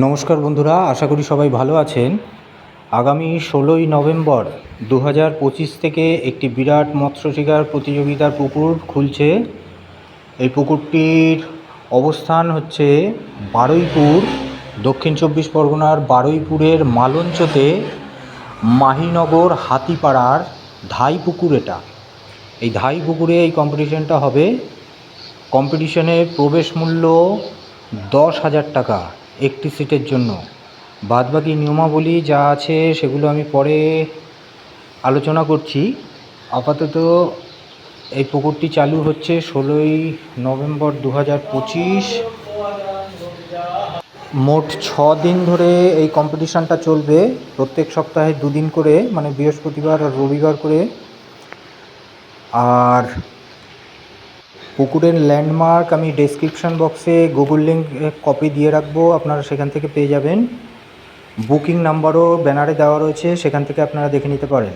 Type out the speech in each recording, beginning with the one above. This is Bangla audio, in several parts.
নমস্কার বন্ধুরা, আশা করি সবাই ভালো আছেন। আগামী ষোলোই নভেম্বর দু হাজার পঁচিশ থেকে একটি বিরাট মৎস্য শিকার প্রতিযোগিতার পুকুর খুলছে। এই পুকুরটির অবস্থান হচ্ছে বারুইপুর, দক্ষিণ চব্বিশ পরগনার বারুইপুরের মালঞ্চতে মাহিনগর হাতিপাড়ার ধাই পুকুর এটা। এই ধাই পুকুরে এই কম্পিটিশনটা হবে। কম্পিটিশনে প্রবেশ মূল্য দশ হাজার টাকা। একটি সিটের জন্য। বাদবাকি নিয়মাবলী যা আছে সেগুলো আমি পরে আলোচনা করছি। আপাতত এই পুকুরটি চালু হচ্ছে ষোলোই নভেম্বর দু হাজার পঁচিশ। মোট ছ দিন ধরে এই কম্পিটিশানটা চলবে। প্রত্যেক সপ্তাহে দুদিন করে মানে বৃহস্পতিবার আর রবিবার করে। আর পুকুরের ল্যান্ডমার্ক আমি ডেসক্রিপশন বক্সে গুগল লিঙ্ক কপি দিয়ে রাখব, আপনারা সেখান থেকে পেয়ে যাবেন। বুকিং নাম্বারও ব্যানারে দেওয়া রয়েছে, সেখান থেকে আপনারা দেখে নিতে পারেন।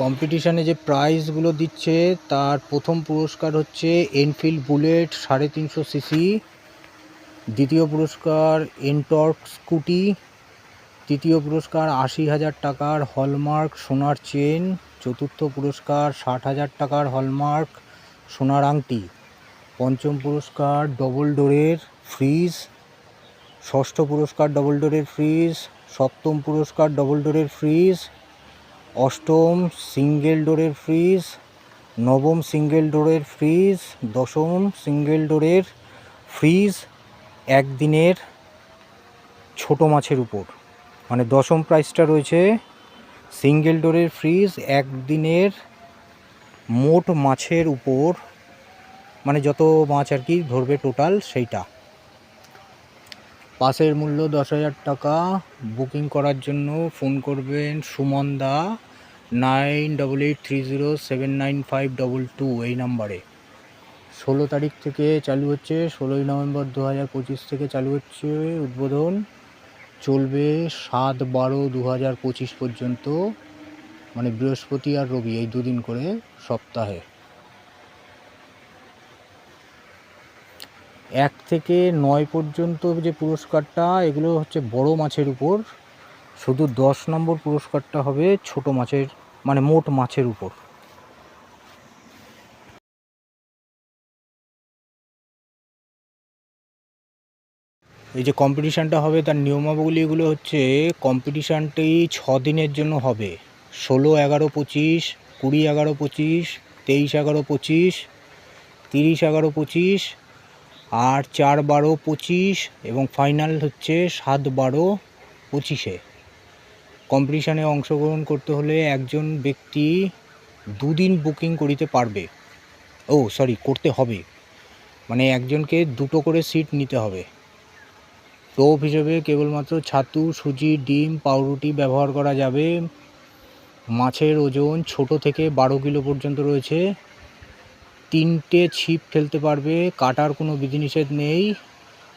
কম্পিটিশানে যে প্রাইজগুলো দিচ্ছে, তার প্রথম পুরস্কার হচ্ছে এনফিল্ড বুলেট সাড়ে তিনশো সিসি দ্বিতীয় পুরস্কার এনটর্ক স্কুটি তৃতীয় পুরস্কার আশি হাজার টাকার হলমার্ক সোনার চেন চতুর্থ পুরস্কার ষাট হাজার টাকার হলমার্ক সোনার আংটি। পঞ্চম পুরস্কার ডবল ডোরের ফ্রিজ ষষ্ঠ পুরস্কার ডবল ডোরের ফ্রিজ সপ্তম পুরস্কার ডবল ডোরের ফ্রিজ অষ্টম সিঙ্গেল ডোরের ফ্রিজ নবম সিঙ্গেল ডোরের ফ্রিজ দশম সিঙ্গেল ডোরের ফ্রিজ একদিনের ছোট মাছের উপর। মানে দশম প্রাইসটা রয়েছে সিঙ্গেল ডোরের ফ্রিজ একদিনের মোট মাছের উপর মানে যত মাছ আর কি ধরবে টোটাল সেইটা। পাসের মূল্য দশ হাজার টাকা। বুকিং করার জন্য ফোন করবেন Suman da nine double eight three zero seven nine five double two এই নাম্বারে ষোলো তারিখ থেকে চালু হচ্ছে, ষোলোই নভেম্বর দু হাজার পঁচিশ থেকে চালু হচ্ছে উদ্বোধন। চলবে সাত বারো দু হাজার পঁচিশ পর্যন্ত। মানে বৃহস্পতি আর রবি এই দুদিন করে সপ্তাহে। এক থেকে নয় পর্যন্ত যে পুরস্কারটা, এগুলো হচ্ছে বড় মাছের উপর। শুধু দশ নম্বর পুরস্কারটা হবে ছোট মাছের মানে মোট মাছের উপর। এই যে কম্পিটিশানটা হবে, তার নিয়মাবলী এগুলো হচ্ছে কম্পিটিশানটি ছ দিনের জন্য হবে। ষোলো এগারো পঁচিশ, কুড়ি এগারো পঁচিশ, তেইশ এগারো পঁচিশ, তিরিশ এগারো পঁচিশ, আর চার বারো পঁচিশ এবং ফাইনাল হচ্ছে সাত বারো পঁচিশে। কম্পিটিশানে অংশগ্রহণ করতে হলে একজন ব্যক্তি দুদিন বুকিং করিতে পারবে। ও, সরি, করতে হবে। মানে একজনকে দুটো করে সিট নিতে হবে। টোপ হিসেবে কেবলমাত্র ছাতু, সুজি, ডিম, পাউরুটি ব্যবহার করা যাবে। মাছের ওজন ছোট থেকে বারো কিলো পর্যন্ত রয়েছে। তিনটে ছিপ ফেলতে পারবে, কাটার কোনো বিধিনিষেধ নেই।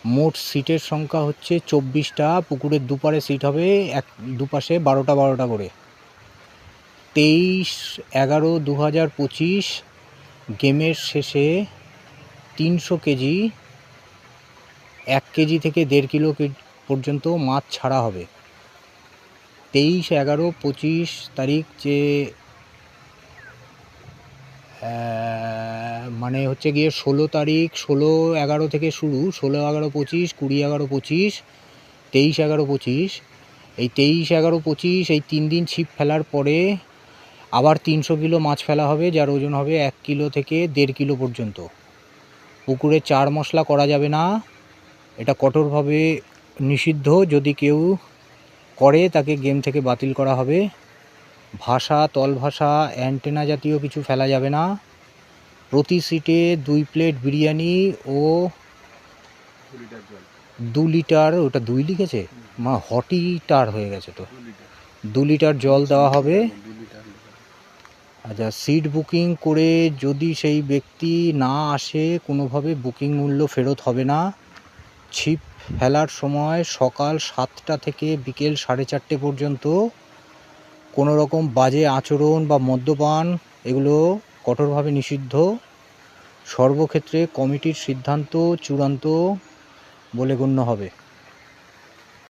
মোট সিটের সংখ্যা হচ্ছে চব্বিশটা, পুকুরের দুপারে সিট হবে এক, দুপাশে বারোটা বারোটা করে। তেইশ এগারো দু হাজার পঁচিশ, গেমের শেষে তিনশো কেজি, এক কেজি থেকে দেড় কিলো পর্যন্ত মাছ ছাড়া হবে। তেইশ, এগারো, পঁচিশ তারিখ যে মানে হচ্ছে গিয়ে ষোলো তারিখ, ষোলো, এগারো থেকে শুরু, ষোলো, এগারো, পঁচিশ, কুড়ি, এগারো, পঁচিশ, তেইশ, এগারো, পঁচিশ। এই তেইশ, এগারো, পঁচিশ, এই তিন দিন ছিপ ফেলার পরে আবার তিনশো কিলো মাছ ফেলা হবে, যার ওজন হবে এক কিলো থেকে দেড় কিলো পর্যন্ত। পুকুরে চার মশলা করা যাবে না। এটা কঠোরভাবে নিষিদ্ধ। যদি কেউ করে তাকে গেম থেকে বাতিল করা হবে। ভাষা তল ভাষা অ্যান্টেনা জাতীয় কিছু ফেলা যাবে না। প্রতি সিটে দুই প্লেট বিরিয়ানি ও দু লিটার, ওটা দুই লিখেছে? মা হটিটার হয়ে গেছে তো। দু লিটার জল দেওয়া হবে। আচ্ছা সিট বুকিং করে যদি সেই ব্যক্তি না আসে, কোনোভাবে বুকিং মূল্য ফেরত হবে না। ছিপ ফেলার সময় সকাল সাতটা থেকে বিকেল সাড়ে চারটে পর্যন্ত কোনো রকম বাজে আচরণ বা মদ্যপান এগুলো কঠোরভাবে নিষিদ্ধ। সর্বক্ষেত্রে কমিটির সিদ্ধান্ত চূড়ান্ত বলে গণ্য হবে।